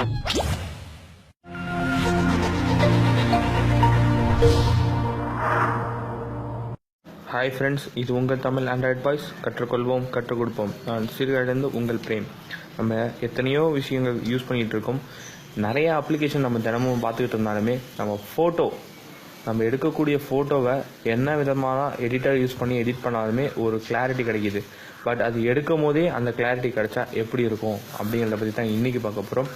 Hi friends இது உங்கள் Tamil Android boys கற்றுக்கொள்வோம் கற்றுக் கொடுப்போம் நான் சிறுகிழந்து உங்கள் பிரேம். நம்ம எத்தனையோ விஷயங்கள் யூஸ் பண்ணிகிட்டு இருக்கோம். நிறைய அப்ளிகேஷன் நம்ம தினமும் பார்த்துக்கிட்டு இருந்தாலுமே நம்ம ஃபோட்டோ நம்ம எடுக்கக்கூடிய ஃபோட்டோவை என்ன விதமான எடிட்டர் யூஸ் பண்ணி எடிட் பண்ணாலுமே ஒரு கிளாரிட்டி கிடைக்கிது. பட் அது எடுக்கும் போதே அந்த கிளாரிட்டி கிடைச்சா எப்படி இருக்கும் அப்படிங்கிறத பற்றி தான் இன்றைக்கி பார்க்க போகிறோம்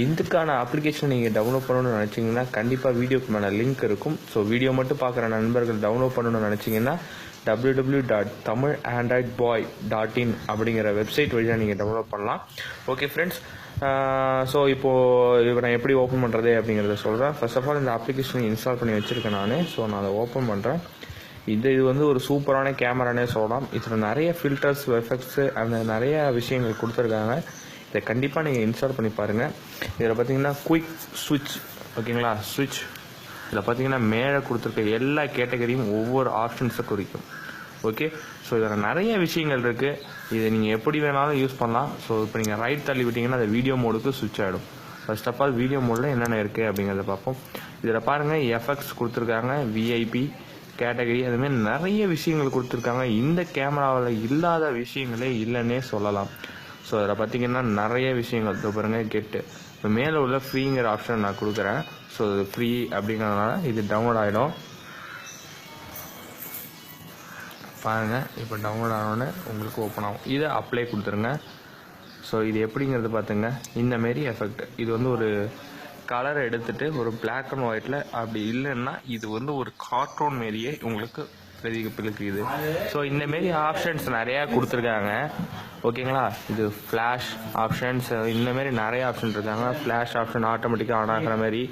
இதுக்கான அப்ளிகேஷன் நீங்கள் டவுன்லோட் பண்ணணும்னு நினச்சிங்கன்னா கண்டிப்பாக வீடியோக்கு மேலே லிங்க் இருக்கும். ஸோ வீடியோ மட்டும் பார்க்குற நண்பர்கள் டவுன்லோட் பண்ணணும்னு நினச்சிங்கன்னா W W dot Tamil Android boy dot in அப்படிங்கிற வெப்சைட் வழியாக நீங்கள் டவுன்லோட் பண்ணலாம். ஓகே ஃப்ரெண்ட்ஸ் ஸோ இப்போது இப்போ நான் எப்படி ஓப்பன் பண்ணுறது அப்படிங்கிறத சொல்கிறேன் ஃபர்ஸ்ட் ஆஃப் ஆல் இந்த அப்ளிகேஷன் இன்ஸ்டால் பண்ணி வச்சுருக்கேன் நான். ஸோ நான் அதை ஓப்பன் பண்ணுறேன் இது இது வந்து ஒரு சூப்பரான கேமரானே சொல்லலாம். இதில் நிறைய ஃபில்டர்ஸ் எஃபெக்ட்ஸு அந்த நிறைய விஷயங்கள் கொடுத்துருக்காங்க. இதை கண்டிப்பாக நீங்கள் இன்ஸ்டால் பண்ணி பாருங்கள் இதில் பார்த்தீங்கன்னா குயிக் ஸ்விட்ச் ஓகேங்களா? ஸ்விட்ச் இதில் பார்த்தீங்கன்னா மேலே கொடுத்துருக்க எல்லா கேட்டகரியும் ஒவ்வொரு ஆப்ஷன்ஸை குறிக்கும். ஓகே ஸோ இதில் நிறைய விஷயங்கள் இருக்குது இதை நீங்கள் எப்படி வேணாலும் யூஸ் பண்ணலாம். ஸோ இப்போ நீங்கள் ரைட் தள்ளி விட்டிங்கன்னா அந்த வீடியோ மோடுக்கு சுவிட்ச் ஆகிடும் ஃபர்ஸ்ட் ஆஃப் ஆல் வீடியோ மோடில் என்னென்ன இருக்குது அப்படிங்கிறத பார்ப்போம். இதில் பாருங்கள் எஃப்எக்ஸ் கொடுத்துருக்காங்க விஐபி கேட்டகரி அதுமாரி நிறைய விஷயங்கள் கொடுத்துருக்காங்க. இந்த கேமராவில் இல்லாத விஷயங்களே இல்லைன்னே சொல்லலாம். ஸோ அதில் பார்த்தீங்கன்னா நிறைய விஷயங்கள். இப்போ பாருங்கள் கெட்டு இப்போ மேலே உள்ள ஃப்ரீங்கிற ஆப்ஷன் நான் கொடுக்குறேன். ஸோ இது ஃப்ரீ அப்படிங்கிறதுனால இது டவுன்லோட் ஆகிடும் பாருங்கள் இப்போ டவுன்லோட் ஆனோடனே உங்களுக்கு ஓப்பன் ஆகும். இதை அப்ளை கொடுத்துருங்க. ஸோ இது எப்படிங்கிறது பார்த்துங்க இந்த மாரி எஃபெக்ட் இது வந்து ஒரு கலர் எடுத்துகிட்டு ஒரு பிளாக் அண்ட் ஒயிட்டில் அப்படி இல்லைன்னா இது வந்து ஒரு கார்ட்டூன் மாரியே உங்களுக்கு பிரதிபலிக்குது ஸோ இந்த மாரி ஆப்ஷன்ஸ் நிறையா கொடுத்துருக்காங்க. ஓகேங்களா? இது ஃப்ளாஷ் ஆப்ஷன்ஸ் இந்த மாரி நிறைய ஆப்ஷன் இருக்காங்க. ஃப்ளாஷ் ஆப்ஷன் ஆட்டோமேட்டிக்காக ஆன் ஆகிற மாதிரி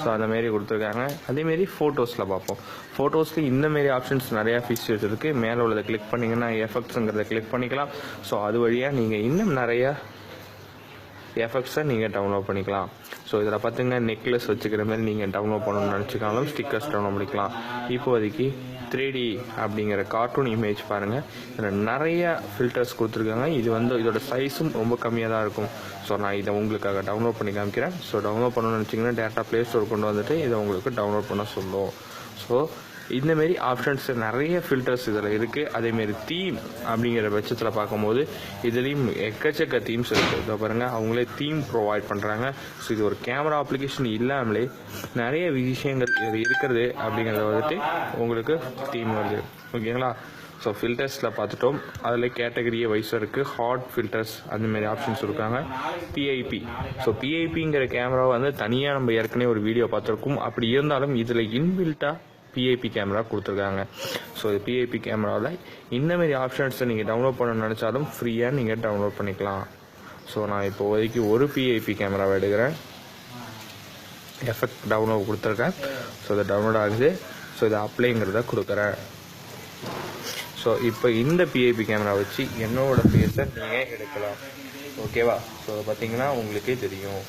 ஸோ அந்த மாரி கொடுத்துருக்காங்க. அதேமாரி ஃபோட்டோஸில் பார்ப்போம். ஃபோட்டோஸில் இந்த மாரி ஆப்ஷன்ஸ் நிறையா ஃபீச்சர்ஸ் இருக்குது மேலே உள்ளதை கிளிக் பண்ணிங்கன்னா எஃபெக்ட்ஸுங்கிறத கிளிக் பண்ணிக்கலாம். ஸோ அது வழியாக நீங்கள் இன்னும் நிறையா எஃபெக்ட்ஸை நீங்கள் டவுன்லோட் பண்ணிக்கலாம். ஸோ இதில் பார்த்தீங்கன்னா நெக்லஸ் வச்சுக்கிற மாதிரி நீங்கள் டவுன்லோட் பண்ணணும்னு நினச்சிக்கலாம் ஸ்டிக்கர்ஸ் டவுன்லோட் பண்ணிக்கலாம். இப்போதைக்கு த்ரீ டி அப்படிங்கிற கார்ட்டூன் இமேஜ் பாருங்கள் இதில் நிறைய ஃபில்டர்ஸ் கொடுத்துருக்காங்க. இது வந்து இதோட சைஸும் ரொம்ப கம்மியாக தான் இருக்கும். ஸோ நான் இதை உங்களுக்காக டவுன்லோட் பண்ணி காமிக்கிறேன். ஸோ டவுன்லோட் பண்ணணும்னு நினச்சிங்கன்னா டேட்டா ப்ளே ஸ்டோர் கொண்டு வந்துட்டு இதை உங்களுக்கு டவுன்லோட் பண்ண சொல்லும். ஸோ இந்தமாரி ஆப்ஷன்ஸ் நிறைய ஃபில்டர்ஸ் இதில் இருக்குது அதேமாரி தீம் அப்படிங்கிற பட்சத்தில் பார்க்கும்போது இதுலேயும் எக்கச்சக்க தீம்ஸ் இருக்குது இதை பாருங்கள் அவங்களே தீம் ப்ரொவைட் பண்ணுறாங்க ஸோ இது ஒரு கேமரா அப்ளிகேஷன் இல்லாமலே நிறைய விஷயங்கள் இது இருக்கிறது அப்படிங்கிறத வந்துட்டு உங்களுக்கு தீம் வருது. ஓகேங்களா? ஸோ ஃபில்டர்ஸில் பார்த்துட்டோம். அதில் கேட்டகரியே வைஸாக இருக்குது ஹாட் ஃபில்டர்ஸ் அந்தமாரி ஆப்ஷன்ஸ் இருக்காங்க. பிஐபி ஸோ பிஐபிங்கிற கேமரா வந்து தனியாக நம்ம ஏற்கனவே ஒரு வீடியோ பார்த்துருக்கோம். அப்படி இருந்தாலும் இதில் இன்பில்ட்டாக பிஐபி கேமரா கொடுத்துருக்காங்க. ஸோ இது பிஐபி கேமராவில் இந்தமாரி ஆப்ஷன்ஸை நீங்கள் டவுன்லோட் பண்ண நினச்சாலும் ஃப்ரீயாக நீங்கள் டவுன்லோட் பண்ணிக்கலாம். ஸோ நான் இப்போ இப்போதைக்கு ஒரு பிஐபி கேமராவை எடுக்கிறேன். எஃபெக்ட் டவுன்லோட் கொடுத்துருக்கேன். ஸோ இது டவுன்லோட் ஆகுது. ஸோ இது அப்ளைங்கிறத கொடுக்குறேன். ஸோ இப்போ இந்த பிஐபி கேமரா வச்சு என்னோட ஃபேஸை நீங்கள் எடுக்கலாம். ஓகேவா ஸோ பார்த்தீங்கன்னா உங்களுக்கே தெரியும்.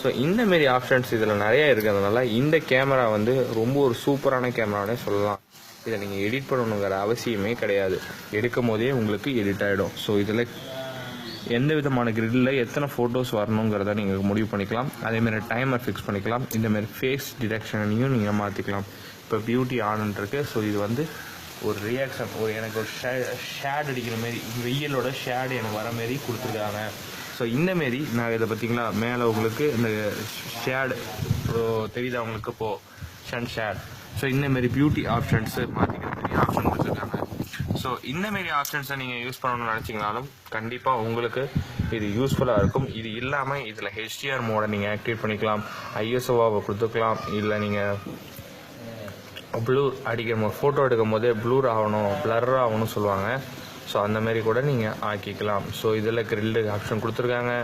ஸோ இந்த மாரி ஆப்ஷன்ஸ் இதில் நிறையா இருக்கிறதுனால இந்த கேமரா வந்து ரொம்ப ஒரு சூப்பரான கேமரானே சொல்லலாம். இதை நீங்கள் எடிட் பண்ணணுங்கிற அவசியமே கிடையாது. எடுக்கும் போதே உங்களுக்கு எடிட் ஆகிடும் ஸோ இதில் எந்த விதமான கிரில்லில் எத்தனை ஃபோட்டோஸ் வரணுங்கிறத நீங்கள் முடிவு பண்ணிக்கலாம். அதேமாரி டைமர் ஃபிக்ஸ் பண்ணிக்கலாம். இந்தமாரி ஃபேஸ் டிடெக்ஷனையும் நீங்கள் மாற்றிக்கலாம் இப்போ பியூட்டி ஆன் ஸோ இது வந்து ஒரு ரியாக்ஷன் ஒரு எனக்கு ஒரு ஷே ஷேட் அடிக்கிற மாரி வெயிலோட ஷேடு எனக்கு வர மாரி கொடுத்துருக்காங்க. ஸோ இந்தமாரி நான் இதை பார்த்தீங்களா? மேலே உங்களுக்கு இந்த ஷேடு தெரியுதா அவங்களுக்கு இப்போ ஷன் ஷேட் ஸோ இந்தமாரி பியூட்டி ஆப்ஷன்ஸு மாற்றிக்கிறதுக்கு ஆப்ஷன் கொடுத்துருக்காங்க ஸோ இந்தமாரி ஆப்ஷன்ஸை நீங்கள் யூஸ் பண்ணணும்னு நினச்சிங்கனாலும் கண்டிப்பாக உங்களுக்கு இது யூஸ்ஃபுல்லாக இருக்கும். இது இல்லாமல் இதில் ஹெச்டிஆர் மோடை நீங்கள் ஆக்டிவேட் பண்ணிக்கலாம். ஐஎஸ்ஓவாவை கொடுத்துக்கலாம். இல்லை நீங்கள் ப்ளூர் அடிக்கிற போது ஃபோட்டோ எடுக்கும் போதே ப்ளூர் ஆகணும் ப்ளர் ஆகணும்னு சொல்லுவாங்க. ஸோ அந்த மாதிரி கூட நீங்கள் ஆக்கிக்கலாம். ஸோ இதில் கிரில்டு ஆப்ஷன் கொடுத்துருக்காங்க.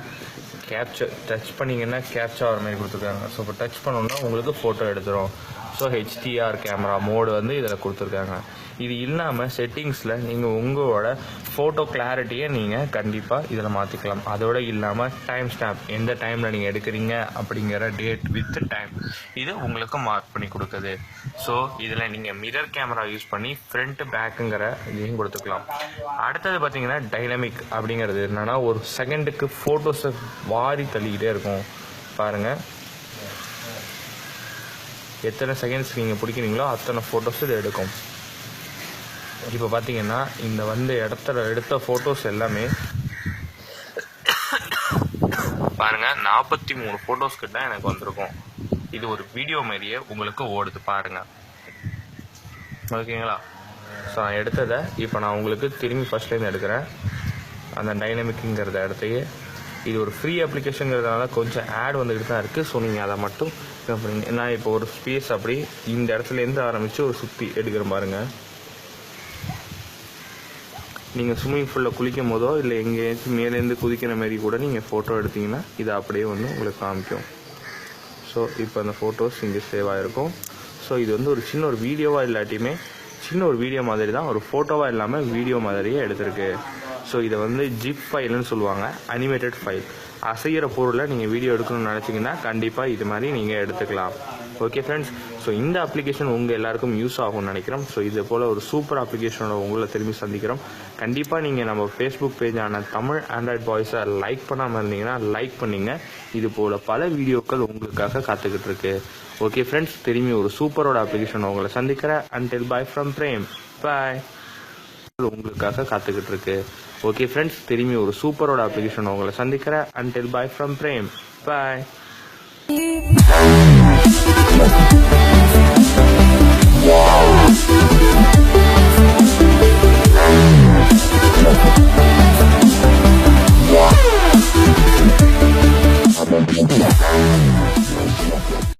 கேப்சர் டச் பண்ணிங்கன்னா கேப்சர் ஆகிற மாதிரி கொடுத்துருக்காங்க. ஸோ இப்போ டச் பண்ணோம்னா உங்களுக்கு ஃபோட்டோ எடுத்துரும். ஸோ ஹெச்டிஆர் கேமரா மோடு வந்து இதில் கொடுத்துருக்காங்க. இது இல்லாமல் செட்டிங்ஸில் நீங்கள் உங்களோட ஃபோட்டோ கிளாரிட்டியை நீங்கள் கண்டிப்பாக இதில் மாற்றிக்கலாம் அதோடு இல்லாமல் டைம் ஸ்டாம்ப் எந்த டைமில் நீங்கள் எடுக்கிறீங்க அப்படிங்கிற டேட் வித் டைம் இது உங்களுக்கு மார்க் பண்ணி கொடுக்குது. ஸோ இதில் நீங்கள் மிரர் கேமரா யூஸ் பண்ணி ஃப்ரண்ட் பேக்குங்கிற இதையும் கொடுத்துக்கலாம். அடுத்தது பார்த்தீங்கன்னா டைனமிக் அப்படிங்கிறது என்னென்னா ஒரு செகண்டுக்கு ஃபோட்டோஸை வாரி தள்ளிக்கிட்டே இருக்கும். பாருங்கள் எத்தனை செகண்ட்ஸ் நீங்கள் பிடிக்கிறீங்களோ அத்தனை ஃபோட்டோஸ் இது எடுக்கும். இப்போ பார்த்தீங்கன்னா இந்த வந்து இடத்துல எடுத்த ஃபோட்டோஸ் எல்லாமே பாருங்கள் நாற்பத்தி மூணு ஃபோட்டோஸ் கிட்ட எனக்கு வந்திருக்கும். இது ஒரு வீடியோ மாதிரியே உங்களுக்கு ஓடுது பாருங்கள் ஓகேங்களா? ஸோ நான் எடுத்ததை இப்போ நான் உங்களுக்கு திரும்பி ஃபஸ்ட்லேருந்து எடுக்கிறேன். அந்த டைனமிக்குங்கிறத இடத்தையே. இது ஒரு ஃப்ரீ அப்ளிகேஷனுங்கிறதுனால கொஞ்சம் ஆட் வந்துக்கிட்டு தான் இருக்குது ஸோ நீங்கள் அதை மட்டும் பண்ணுங்க. நான் இப்போ ஒரு ஸ்பேஸ் அப்படி இந்த இடத்துலேருந்து ஆரம்பித்து ஒரு சுற்றி எடுக்கிறேன் பாருங்கள் நீங்கள் ஸ்விம்மிங் ஃபுல்லில் குளிக்கும் போதோ இல்லை எங்கேயாச்சும் மேலேருந்து குதிக்கிற மாரி கூட நீங்கள் ஃபோட்டோ எடுத்தீங்கன்னா இது அப்படியே வந்து உங்களுக்கு காமிக்கும். ஸோ இப்போ அந்த ஃபோட்டோஸ் இங்கே சேவ் ஆகிருக்கும் ஸோ இது வந்து ஒரு சின்ன ஒரு வீடியோவாக இல்லாட்டியுமே சின்ன ஒரு வீடியோ மாதிரி தான் ஒரு ஃபோட்டோவாக இல்லாமல் வீடியோ மாதிரியே எடுத்திருக்கு. ஸோ இதை வந்து ஜிப் ஃபைல்னு சொல்லுவாங்க அனிமேட்டட் ஃபைல் அசைகிற பொருளை நீங்கள் வீடியோ எடுக்கணும்னு நினச்சிங்கன்னா கண்டிப்பாக இது மாதிரி நீங்கள் எடுத்துக்கலாம். ஓகே ஃப்ரெண்ட்ஸ் ஸோ இந்த அப்ளிகேஷன் உங்கள் எல்லாருக்கும் யூஸ் ஆகும்னு நினைக்கிறோம். ஸோ இது போல் ஒரு சூப்பர் அப்ளிகேஷனோட உங்களை திரும்பி சந்திக்கிறோம். கண்டிப்பாக நீங்கள் நம்ம ஃபேஸ்புக் பேஜான தமிழ் ஆண்ட்ராய்ட் பாய்ஸை லைக் பண்ணாமல் இருந்தீங்கன்னா லைக் பண்ணிங்க. இது போல் பல வீடியோக்கள் உங்களுக்காக காத்துக்கிட்டு இருக்கு. ஓகே ஃப்ரெண்ட்ஸ் திரும்பி ஒரு சூப்பரோட அப்ளிகேஷன் உங்களை சந்திக்கிறேன். Until bye from Prem bye உங்களுக்காக காத்துக்கிட்டு இருக்கு. ஓகே ஃப்ரெண்ட்ஸ் திரும்பி ஒரு சூப்பரோட அப்ளிகேஷன் உங்களை சந்திக்கிறேன். Until bye from Prem bye